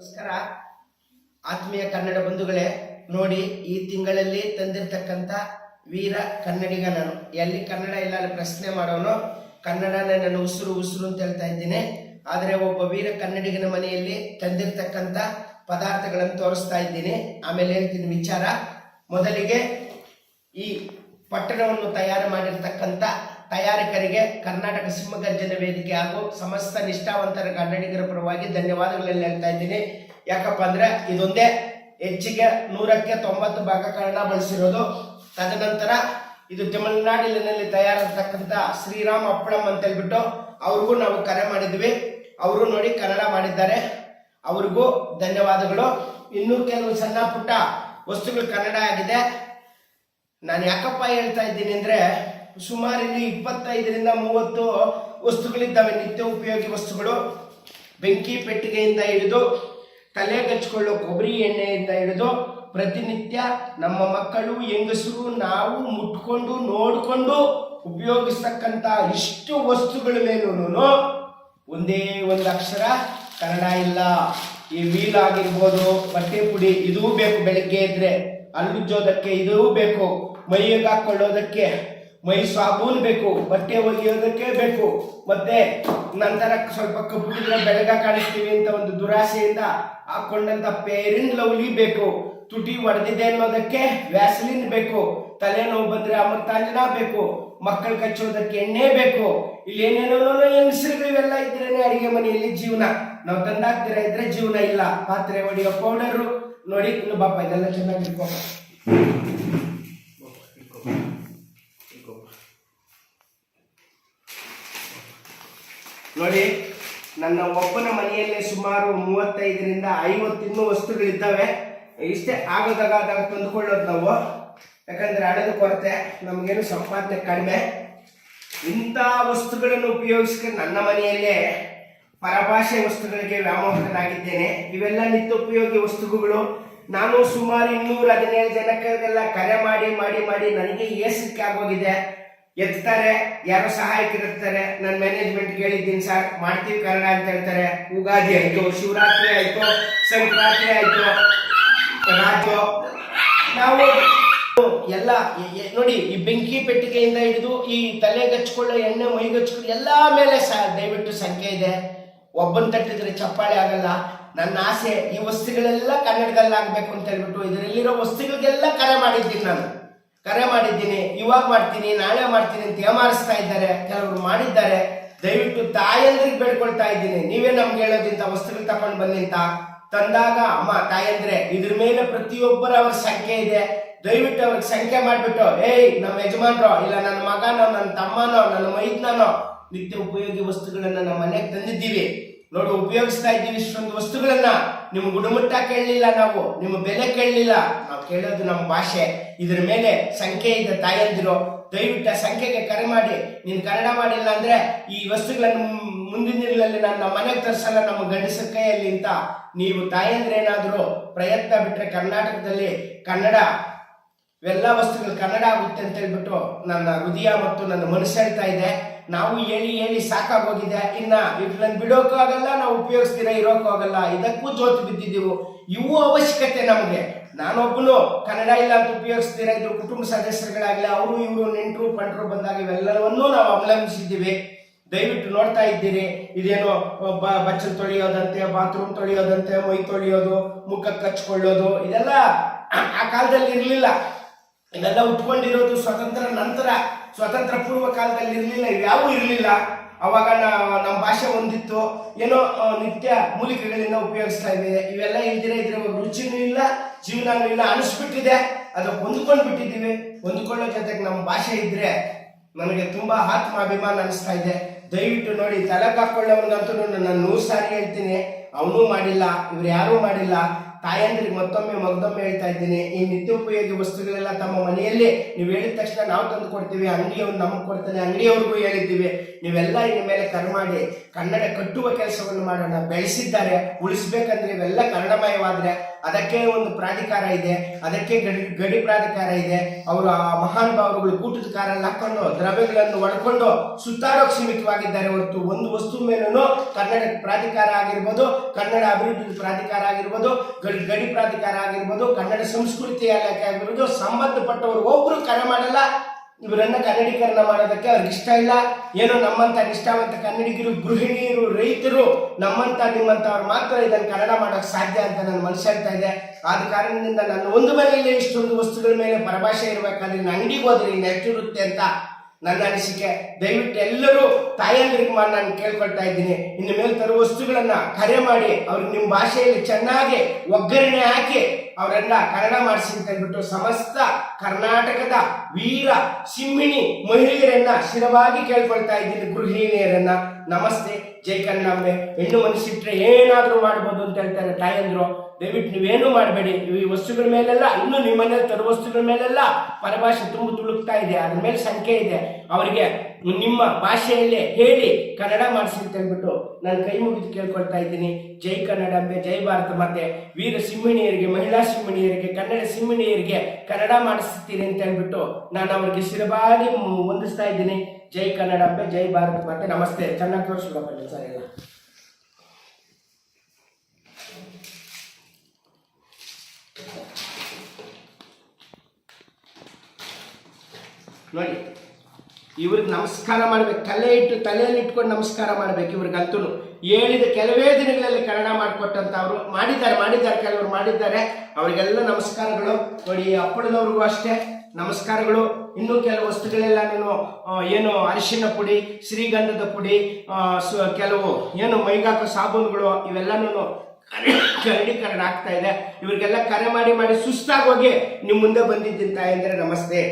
ನಮಸ್ಕಾರ. ಆತ್ಮೀಯ ಕನ್ನಡ ಬಂಧುಗಳೇ, ನೋಡಿ ಈ ತಿಂಗಳಲ್ಲಿ ತಂದಿರತಕ್ಕಂಥ ವೀರ ಕನ್ನಡಿಗ ನಾನು. ಎಲ್ಲಿ ಕನ್ನಡ ಇಲ್ಲ ಅಲ್ಲಿ ಪ್ರಶ್ನೆ ಮಾಡೋನು, ಕನ್ನಡನೇ ನಾನು ಉಸಿರು ಉಸಿರು ಅಂತ ಹೇಳ್ತಾ ಇದ್ದೀನಿ. ಆದರೆ ಒಬ್ಬ ವೀರ ಕನ್ನಡಿಗನ ಮನೆಯಲ್ಲಿ ತಂದಿರತಕ್ಕಂಥ ಪದಾರ್ಥಗಳನ್ನು ತೋರಿಸ್ತಾ ಇದ್ದೀನಿ. ಆಮೇಲೆ ಹೇಳ್ತೀನಿ ವಿಚಾರ. ಮೊದಲಿಗೆ ಈ ಪಟ್ಟಣವನ್ನು ತಯಾರು ಮಾಡಿರ್ತಕ್ಕಂಥ ತಯಾರಕರಿಗೆ ಕರ್ನಾಟಕ ಸಿಂಹಗರ್ಜನ ವೇದಿಕೆ ಹಾಗೂ ಸಮಸ್ತ ನಿಷ್ಠಾವಂತರ ಕನ್ನಡಿಗರ ಪರವಾಗಿ ಧನ್ಯವಾದಗಳಲ್ಲಿ ಹೇಳ್ತಾ ಇದ್ದೀನಿ. ಯಾಕಪ್ಪ ಅಂದ್ರೆ ಇದೊಂದೇ ಹೆಚ್ಚಿಗೆ ನೂರಕ್ಕೆ ತೊಂಬತ್ತು ಭಾಗ ಕನ್ನಡ ಬಳಸಿರೋದು. ತದನಂತರ ಇದು ತಮಿಳುನಾಡಿನಲ್ಲಿ ತಯಾರಾಗಿರ್ತಕ್ಕಂಥ ಶ್ರೀರಾಮ್ ಅಪ್ಪಳಂ ಅಂತ ಹೇಳ್ಬಿಟ್ಟು ಅವ್ರಿಗೂ ನಾವು ಕರೆ ಮಾಡಿದ್ವಿ. ಅವರು ನೋಡಿ ಕನ್ನಡ ಮಾಡಿದ್ದಾರೆ. ಅವ್ರಿಗೂ ಧನ್ಯವಾದಗಳು. ಇನ್ನೂ ಕೆಲವು ಸಣ್ಣ ಪುಟ್ಟ ವಸ್ತುಗಳು ಕನ್ನಡ ಆಗಿದೆ. ನಾನು ಯಾಕಪ್ಪ ಹೇಳ್ತಾ ಇದ್ದೀನಿ ಅಂದ್ರೆ ಸುಮಾರು ಇಲ್ಲಿ ಇಪ್ಪತ್ತೈದರಿಂದ ಮೂವತ್ತು ವಸ್ತುಗಳಿದ್ದಾವೆ, ನಿತ್ಯ ಉಪಯೋಗಿ ವಸ್ತುಗಳು. ಬೆಂಕಿ ಪೆಟ್ಟಿಗೆಯಿಂದ ಹಿಡಿದು ತಲೆಗೆ ಕಚ್ಚಿಕೊಳ್ಳೋ ಕೊಬ್ಬರಿ ಎಣ್ಣೆಯಿಂದ ಹಿಡಿದು ಪ್ರತಿನಿತ್ಯ ನಮ್ಮ ಮಕ್ಕಳು, ಹೆಂಗಸರು ನಾವು ಮುಟ್ಕೊಂಡು ನೋಡಿಕೊಂಡು ಉಪಯೋಗಿಸ್ತಕ್ಕಂಥ ಇಷ್ಟು ವಸ್ತುಗಳ ಮೇಲೂ ಒಂದೇ ಒಂದು ಅಕ್ಷರ ಕನ್ನಡ ಇಲ್ಲ. ಈ ವೀಲ್ ಆಗಿರ್ಬೋದು, ಬಟ್ಟೆ ಪುಡಿ, ಇದೂ ಬೇಕು ಬೆಳಿಗ್ಗೆ ಇದ್ರೆ ಅಲ್ಲುಜ್ಜೋದಕ್ಕೆ ಇದೂ ಬೇಕು. ಮೈಗೆ ಹಾಕೊಳ್ಳೋದಕ್ಕೆ ಮೈ ಸಾಬೂನ್ ಬೇಕು, ಬಟ್ಟೆ ಒಗೆಯೋದಕ್ಕೆ ಬೇಕು. ಮತ್ತೆ ನಂತರ ಸ್ವಲ್ಪ ಕಬ್ಬಿದ್ರೆ ಬೆಳಗ ಕಾಣಿಸ್ತೀವಿ ಅಂತ ಒಂದು ದುರಾಸೆಯಿಂದ ಹಾಕೊಂಡಂತ ಪೇರಿನ್ ಲವ್ಲಿ ಬೇಕು. ತುಟಿ ಒಡೆದಿದೆ ಅನ್ನೋದಕ್ಕೆ ವ್ಯಾಸಲಿನ್ ಬೇಕು. ತಲೆನೋವು ಬಂದ್ರೆ ಅಮೃತಾಂಜನ ಬೇಕು. ಮಕ್ಕಳು ಕಚ್ಚೋದಕ್ಕೆ ಎಣ್ಣೆ ಬೇಕು. ಇಲ್ಲಿ ಏನೇನೋ ಹೆಂಗಸರು ಇವೆಲ್ಲ ಇದ್ರೇನೆ ಅಡಿಗೆ ಮನೆಯಲ್ಲಿ ಜೀವನ. ನಾವು ತಂದಾಗ್ತೀರ ಇದ್ರೆ ಜೀವನ ಇಲ್ಲ. ಪಾತ್ರೆ ಹೊಡಿಯೋ ಪೌಡರು. ನೋಡಿ ಇನ್ನು ಬಾಪ, ಇದೆಲ್ಲ ಚೆನ್ನಾಗಿ ನೋಡಿ, ನನ್ನ ಒಬ್ಬನ ಮನೆಯಲ್ಲೇ ಸುಮಾರು ಮೂವತ್ತೈದರಿಂದ ಐವತ್ತು ಇನ್ನೂ ವಸ್ತುಗಳಿದ್ದಾವೆ. ಇಷ್ಟೇ ಆಗೋದಾಗ ತಂದುಕೊಳ್ಳೋದು ನಾವು. ಯಾಕಂದ್ರೆ ಹಣದ ಕೊರತೆ, ನಮಗೇನು ಸಂಪಾದನೆ ಕಡಿಮೆ. ಇಂಥ ವಸ್ತುಗಳನ್ನು ಉಪಯೋಗಿಸ್ಕೊಂಡು ನನ್ನ ಮನೆಯಲ್ಲೇ ಪರಭಾಷೆ ವಸ್ತುಗಳಿಗೆ ವ್ಯಾಮೋಹಕನಾಗಿದ್ದೇನೆ ಇವೆಲ್ಲ ನಿತ್ಯ ಉಪಯೋಗಿ ವಸ್ತುಗಳು. ನಾನು ಸುಮಾರು ಇನ್ನೂರ ಹದಿನೇಳು ಜನಕ್ಕೆಲ್ಲ ಕರೆ ಮಾಡಿ ಮಾಡಿ ಮಾಡಿ ನನಗೆ ಏಸಕ್ಕೆ ಆಗೋಗಿದೆ. ಎತ್ತಾರೆ, ಯಾರೋ ಸಹಾಯಕರಿರ್ತಾರೆ ನನ್ನ ಮ್ಯಾನೇಜ್ಮೆಂಟ್ ಹೇಳಿದ್ದೀನಿ ಸರ್ ಮಾಡ್ತೀವಿ ಕನ್ನಡ ಅಂತ ಹೇಳ್ತಾರೆ. ಉಗಾದಿ ಆಯ್ತು, ಶಿವರಾತ್ರಿ ಆಯ್ತು, ಸಂಕ್ರಾಂತಿ ಆಯ್ತು, ರಾಜು. ನಾವು ಎಲ್ಲ ನೋಡಿ, ಈ ಬೆಂಕಿ ಪೆಟ್ಟಿಗೆಯಿಂದ ಹಿಡಿದು ಈ ತಲೆ ಹಚ್ಕೊಳ್ಳೋ ಎಣ್ಣೆ, ಮೈ ಹಚ್ಕೊಳ್ಳೋ ಎಲ್ಲ ಮೇಲೆ ಸ, ದಯವಿಟ್ಟು ಸಂಖ್ಯೆ ಇದೆ. ಒಬ್ಬನ ತಟ್ಟಿದ್ರೆ ಚಪ್ಪಾಳೆ ಆಗಲ್ಲ. ನನ್ನ ಆಸೆ ಈ ವಸ್ತುಗಳೆಲ್ಲ ಕನ್ನಡದಲ್ಲಾಗಬೇಕು ಅಂತ ಹೇಳ್ಬಿಟ್ಟು, ಇದರಲ್ಲಿರೋ ವಸ್ತುಗಳಿಗೆಲ್ಲ ಕರೆ ಮಾಡಿದ್ದೀನಿ ನಾನು. ಕರೆ ಮಾಡಿದ್ದೀನಿ, ಇವಾಗ ಮಾಡ್ತೀನಿ, ನಾಳೆ ಮಾಡ್ತೀನಿ ಅಂತ ಏಮಾರಿಸ್ತಾ ಇದ್ದಾರೆ, ಕೆಲವರು ಮಾಡಿದ್ದಾರೆ. ದಯವಿಟ್ಟು ತಾಯಂದ್ರಿಗೆ ಬೇಡ್ಕೊಳ್ತಾ ಇದ್ದೀನಿ. ನೀವೇ ನಮ್ಗೆ ಹೇಳೋದಿಂತ ವಸ್ತುಗಳು ತಗೊಂಡು ಅಂತ ತಂದಾಗ ಅಮ್ಮ, ತಾಯಂದ್ರೆ, ಇದ್ರ ಮೇಲೆ ಪ್ರತಿಯೊಬ್ಬರ ಅವ್ರ ಸಂಖ್ಯೆ ಇದೆ. ದಯವಿಟ್ಟು ಅವ್ರಿಗೆ ಸಂಖ್ಯೆ ಮಾಡಿಬಿಟ್ಟು, ಏಯ್ ನಮ್ಮ ಯಜಮಾನ್ರೋ, ಇಲ್ಲ ನನ್ನ ಮಗನೋ, ನನ್ನ ತಮ್ಮನೋ, ನನ್ನ ಮೈದ್ನೋ ನಿತ್ಯ ಉಪಯೋಗಿ ವಸ್ತುಗಳನ್ನ ನಮ್ಮ ಮನೆಗೆ ತಂದಿದ್ದೀವಿ. ನೋಡು, ಉಪಯೋಗಿಸ್ತಾ ಇದ್ದೀವಿ ಇಷ್ಟೊಂದು ವಸ್ತುಗಳನ್ನ. ನಿಮ್ಮ ಗುಣಮಟ್ಟ ಕೇಳಲಿಲ್ಲ ನಾವು, ನಿಮ್ಮ ಬೆಲೆ ಕೇಳಲಿಲ್ಲ. ನಾವು ಕೇಳೋದು ನಮ್ಮ ಭಾಷೆ. ಇದ್ರ ಮೇಲೆ ಸಂಖ್ಯೆ ಇದೆ ತಾಯಂದಿರು. ದಯವಿಟ್ಟು ಸಂಖ್ಯೆಗೆ ಕರೆ ಮಾಡಿ. ನೀನು ಕನ್ನಡ ಮಾಡಿಲ್ಲ ಅಂದ್ರೆ ಈ ವಸ್ತುಗಳನ್ನು ಮುಂದಿನ ದಿನಗಳಲ್ಲಿ ನನ್ನ ಮನೆಗೆ ತರಿಸಲ್ಲ, ನಮ್ಮ ಗಂಡಸರ ಕೈಯಲ್ಲಿ ಅಂತ. ನೀವು ತಾಯಂದ್ರೇನಾದರೂ ಪ್ರಯತ್ನ ಬಿಟ್ಟರೆ ಕರ್ನಾಟಕದಲ್ಲಿ ಕನ್ನಡ ಇವೆಲ್ಲ ವಸ್ತುಗಳು ಕನ್ನಡ ಆಗುತ್ತೆ ಅಂತ ಹೇಳ್ಬಿಟ್ಟು ನನ್ನ ಹೃದಯ ಮತ್ತು ನನ್ನ ಮನಸ್ಸು ಹೇಳ್ತಾ ಇದೆ. ನಾವು ಹೇಳಿ ಹೇಳಿ ಸಾಕಾಗೋಗಿದೆ. ಇನ್ನ ಇವ್ರನ್ನ ಬಿಡೋಕ್ಕೂ ಆಗಲ್ಲ, ನಾವು ಉಪಯೋಗಿಸ್ತೀರ ಇರೋಕ್ಕೂ ಆಗಲ್ಲ. ಇದಕ್ಕೂ ಜೋತು ಬಿದ್ದಿದ್ದೀವು. ಇವು ಅವಶ್ಯಕತೆ ನಮಗೆ. ನಾನೊಬ್ಬನು ಕನ್ನಡ ಇಲ್ಲ ಅಂತ ಉಪಯೋಗಿಸ್ತೀರ ಇದ್ರ, ಕುಟುಂಬ ಸದಸ್ಯರುಗಳಾಗಲಿ, ಅವರು ಇವರು, ನೆಂಟರು, ಪಂಟರು ಬಂದಾಗ ಇವೆಲ್ಲವನ್ನೂ ನಾವು ಅವಲಂಬಿಸಿದ್ದೀವಿ. ದಯವಿಟ್ಟು ನೋಡ್ತಾ ಇದ್ದೀರಿ. ಇದೇನೋ ಬಚ್ಚಲು ತೊಳೆಯೋದಂತೆ, ಬಾತ್ರೂಮ್ ತೊಳೆಯೋದಂತೆ, ಮೈ ತೊಳೆಯೋದು ಮುಖಕ್ಕೆ ಹಚ್ಕೊಳ್ಳೋದು ಇದೆಲ್ಲ ಆ ಕಾಲದಲ್ಲಿ ಇರಲಿಲ್ಲ. ಇದೆಲ್ಲ ಉಟ್ಕೊಂಡಿರೋದು ಸ್ವತಂತ್ರ ನಂತರ ಸ್ವತಂತ್ರ ಪೂರ್ವ ಕಾಲದಲ್ಲಿ ಇರಲಿಲ್ಲ ಇವ್ಯಾವೂ ಇರಲಿಲ್ಲ. ಅವಾಗ ನಮ್ಮ ಭಾಷೆ ಒಂದಿತ್ತು. ಏನೋ ನಿತ್ಯ ಮೂಲಿಕೆಗಳಿಂದ ಉಪಯೋಗಿಸ್ತಾ ಇದೆ ಇವೆಲ್ಲ ಇಲ್ದಿರ ಇದ್ರೆ ರುಚಿನೂ ಇಲ್ಲ, ಜೀವನನೂ ಇಲ್ಲ, ಅನಿಸ್ಬಿಟ್ಟಿದೆ. ಅದಕ್ಕೆ ಹೊಂದ್ಕೊಂಡು ಬಿಟ್ಟಿದ್ದೀವಿ. ಹೊಂದ್ಕೊಳ್ಳೋ ಜೊತೆಗೆ ನಮ್ಮ ಭಾಷೆ ಇದ್ರೆ ನನಗೆ ತುಂಬಾ ಆತ್ಮ ಅಭಿಮಾನ ಅನಿಸ್ತಾ ಇದೆ. ದಯವಿಟ್ಟು ನೋಡಿ ತಲೆಗೆ ಹಾಕೊಳ್ಳೋವನಿಗಂತೂ ನಾನು ನೂರು ಸಾರಿ ಹೇಳ್ತೀನಿ. ಅವನೂ ಮಾಡಿಲ್ಲ, ಇವ್ರು ಯಾರೂ ಮಾಡಿಲ್ಲ. ತಾಯಂದ್ರಿಗೆ ಮತ್ತೊಮ್ಮೆ ಮಗದೊಮ್ಮೆ ಹೇಳ್ತಾ ಇದ್ದೀನಿ, ಈ ನಿತ್ಯೋಪಯೋಗಿ ವಸ್ತುಗಳೆಲ್ಲ ತಮ್ಮ ಮನೆಯಲ್ಲಿ ನೀವು ಹೇಳಿದ ತಕ್ಷಣ ನಾವು ತಂದು ಕೊಡ್ತೀವಿ, ಅಂಗಡಿಯವ್ರು ನಮಗೆ ಕೊಡ್ತಾನೆ, ಅಂಗಡಿಯವ್ರಿಗೂ ಹೇಳಿದ್ದೀವಿ. ನೀವೆಲ್ಲ ಇನ್ನು ಮೇಲೆ ಕರೆ ಮಾಡಿ, ಕನ್ನಡ ಕಟ್ಟುವ ಕೆಲಸವನ್ನು ಮಾಡೋಣ, ಬೆಳೆಸಿದ್ದಾರೆ, ಉಳಿಸ್ಬೇಕಂದ್ರೆ ಇವೆಲ್ಲ ಕನ್ನಡಮಯವಾದ್ರೆ ಅದಕ್ಕೆ ಒಂದು ಪ್ರಾಧಿಕಾರ ಇದೆ, ಅದಕ್ಕೆ ಗಡಿ ಗಡಿ ಪ್ರಾಧಿಕಾರ ಇದೆ. ಅವರು ಆ ಮಹಾನ್ ಭಾವರುಗಳು ಕೂಟದ ಕಾರಲ್ಲಿ ಹಾಕೊಂಡು ದ್ರವ್ಯಗಳನ್ನು ಒಡ್ಕೊಂಡು ಸುತ್ತಾರೋಕ್ ಸೀಮಿತವಾಗಿದ್ದಾರೆ ಹೊರತು ಒಂದು ವಸ್ತು ಮೇಲೂ ಕನ್ನಡ ಪ್ರಾಧಿಕಾರ ಆಗಿರ್ಬೋದು, ಕನ್ನಡ ಅಭಿವೃದ್ಧಿ ಪ್ರಾಧಿಕಾರ ಆಗಿರ್ಬೋದು, ಗಡಿ ಗಡಿ ಪ್ರಾಧಿಕಾರ ಆಗಿರ್ಬೋದು, ಕನ್ನಡ ಸಂಸ್ಕೃತಿ ಇಲಾಖೆ ಆಗಿರ್ಬೋದು, ಸಂಬಂಧಪಟ್ಟವರು ಒಬ್ರು ಕರೆ ಮಾಡಲ್ಲ. ಇವರನ್ನ ಕನ್ನಡೀಕರಣ ಮಾಡೋದಕ್ಕೆ ಅವ್ರಿಗೆ ಇಷ್ಟ ಇಲ್ಲ. ಏನೋ ನಮ್ಮಂತ ನಿಷ್ಠಾವಂತ ಕನ್ನಡಿಗರು, ಗೃಹಿಣಿಯರು, ರೈತರು ನಮ್ಮಂತ ನಿಮ್ಮಂತವ್ರು ಮಾತ್ರ ಇದನ್ನು ಕನ್ನಡ ಮಾಡೋಕೆ ಸಾಧ್ಯ ಅಂತ ನನ್ನ ಮನಸ್ಸು ಹೇಳ್ತಾ ಇದೆ. ಆದ ಕಾರಣದಿಂದ ನನ್ನ ಒಂದು ಮನೆಯಲ್ಲೇ ಇಷ್ಟೊಂದು ವಸ್ತುಗಳ ಮೇಲೆ ಪರಭಾಷೆ ಇರಬೇಕಾದ್ರೆ ನನ್ನ ಅಂಗಡಿಗೆ ಹೋದ್ರೆ ಹೆಚ್ಚಿರುತ್ತೆ ಅಂತ ನನ್ನ ಅನಿಸಿಕೆ. ದಯವಿಟ್ಟು ಎಲ್ಲರೂ ತಾಯಂದ್ರಿಗೆ ಮಾಡಿ ನಾನು ಕೇಳ್ಕೊಳ್ತಾ ಇದ್ದೀನಿ. ಇನ್ನು ಮೇಲೆ ತರುವ ವಸ್ತುಗಳನ್ನ ಕರೆ ಮಾಡಿ ಅವ್ರಿಗೆ ನಿಮ್ಮ ಭಾಷೆಯಲ್ಲಿ ಚೆನ್ನಾಗಿ ಒಗ್ಗರಣೆ ಹಾಕಿ ಅವರೆಲ್ಲ ಕನ್ನಡ ಮಾಡಿಸಿ ಅಂತ ಹೇಳ್ಬಿಟ್ಟು ಸಮಸ್ತ ಕರ್ನಾಟಕದ ವೀರ, ಸಿಂಹಿಣಿ ಮಹಿಳೆಯರನ್ನ ಶಿರವಾಗಿ ಕೇಳ್ಕೊಳ್ತಾ ಇದ್ದೀನಿ ಗೃಹಿಣಿಯರನ್ನ ನಮಸ್ತೆ, ಜೈ ಕನ್ನಂಬೆ. ಹೆಣ್ಣು ಮನಸ್ಸಿಟ್ರೆ ಏನಾದರೂ ಮಾಡ್ಬೋದು ಅಂತ ಹೇಳ್ತಾರೆ ತಾಯಂದ್ರು ದಯವಿಟ್ಟು ನೀವೇನು ಮಾಡಬೇಡಿ. ಈ ವಸ್ತುಗಳ ಮೇಲೆಲ್ಲ, ಇನ್ನು ನಿಮ್ಮನೇಲಿ ತರುವ ವಸ್ತುಗಳ ಮೇಲೆಲ್ಲ ಪರಭಾಷೆ ತುಂಬು ತುಳುಕ್ತಾ ಇದೆ. ಅದ್ರ ಮೇಲೆ ಸಂಖ್ಯೆ ಇದೆ. ಅವರಿಗೆ ನಿಮ್ಮ ಭಾಷೆಯಲ್ಲೇ ಹೇಳಿ ಕನ್ನಡ ಮಾಡಿಸಿ ಅಂತ ಹೇಳ್ಬಿಟ್ಟು ನಾನು ಕೈ ಮುಗಿದು ಕೇಳ್ಕೊಳ್ತಾ ಇದ್ದೀನಿ. ಜೈ ಕನ್ನಡ ಅಂಬೆ ಜೈ ಭಾರತ ಮಾತೆ. ವೀರ ಸಿಂಹಿಣಿಯರಿಗೆ, ಮಹಿಳಾ ಸಿಂಹಿಣಿಯರಿಗೆ, ಕನ್ನಡ ಸಿಂಹಿಣಿಯರಿಗೆ ಕನ್ನಡ ಮಾಡಿಸ್ತೀನಿ ಅಂತ ಹೇಳ್ಬಿಟ್ಟು ನಾನು ಅವರಿಗೆ ಶಿರಬಾಗಿ ಹೊಂದಿಸ್ತಾ ಇದ್ದೀನಿ. ಜೈ ಕನ್ನಡಾಂಬೆ ಜೈ ಭಾರತ ಮಾತೆ. ನಮಸ್ತೆ. ಚೆನ್ನಾಗಿ ತೋರಿಸ್ಬಿಡಪ್ಪ ಸರ್ ಎಲ್ಲ. ನೋಡಿ. ಇವ್ರಿಗೆ ನಮಸ್ಕಾರ ಮಾಡ್ಬೇಕು. ತಲೆ ಇಟ್ಟು ತಲೆಯಲ್ಲಿ ಇಟ್ಕೊಂಡು ನಮಸ್ಕಾರ ಮಾಡ್ಬೇಕು ಇವ್ರಿಗಂತೂ ಹೇಳಿದ ಕೆಲವೇ ದಿನಗಳಲ್ಲಿ ಕನ್ನಡ ಮಾಡಿಕೊಟ್ಟಂತವ್ರು ಮಾಡಿದ್ದಾರೆ ಮಾಡಿದ್ದಾರೆ, ಕೆಲವರು ಮಾಡಿದ್ದಾರೆ. ಅವರಿಗೆಲ್ಲ ನಮಸ್ಕಾರಗಳು. ನೋಡಿ ಅಪ್ಪಳದವ್ರಿಗೂ ಅಷ್ಟೇ ನಮಸ್ಕಾರಗಳು. ಇನ್ನೂ ಕೆಲವು ವಸ್ತುಗಳೆಲ್ಲ ನಾನು ಏನು ಅರಿಶಿನ ಪುಡಿ, ಶ್ರೀಗಂಧದ ಪುಡಿ ಕೆಲವು ಏನು ಮೈಗಾಕ ಸಾಬೂನುಗಳು ಇವೆಲ್ಲನೂ ಕರಡೀಕರಣ ಆಗ್ತಾ ಇದೆ. ಇವ್ರಿಗೆಲ್ಲ ಕರೆ ಮಾಡಿ ಮಾಡಿ ಸುಸ್ತಾಗೋಗಿ ನಿಮ್ಮ ಮುಂದೆ ಬಂದಿದ್ದೀನಿ ತಾಯಿ ಅಂದರೆ ನಮಸ್ತೆ.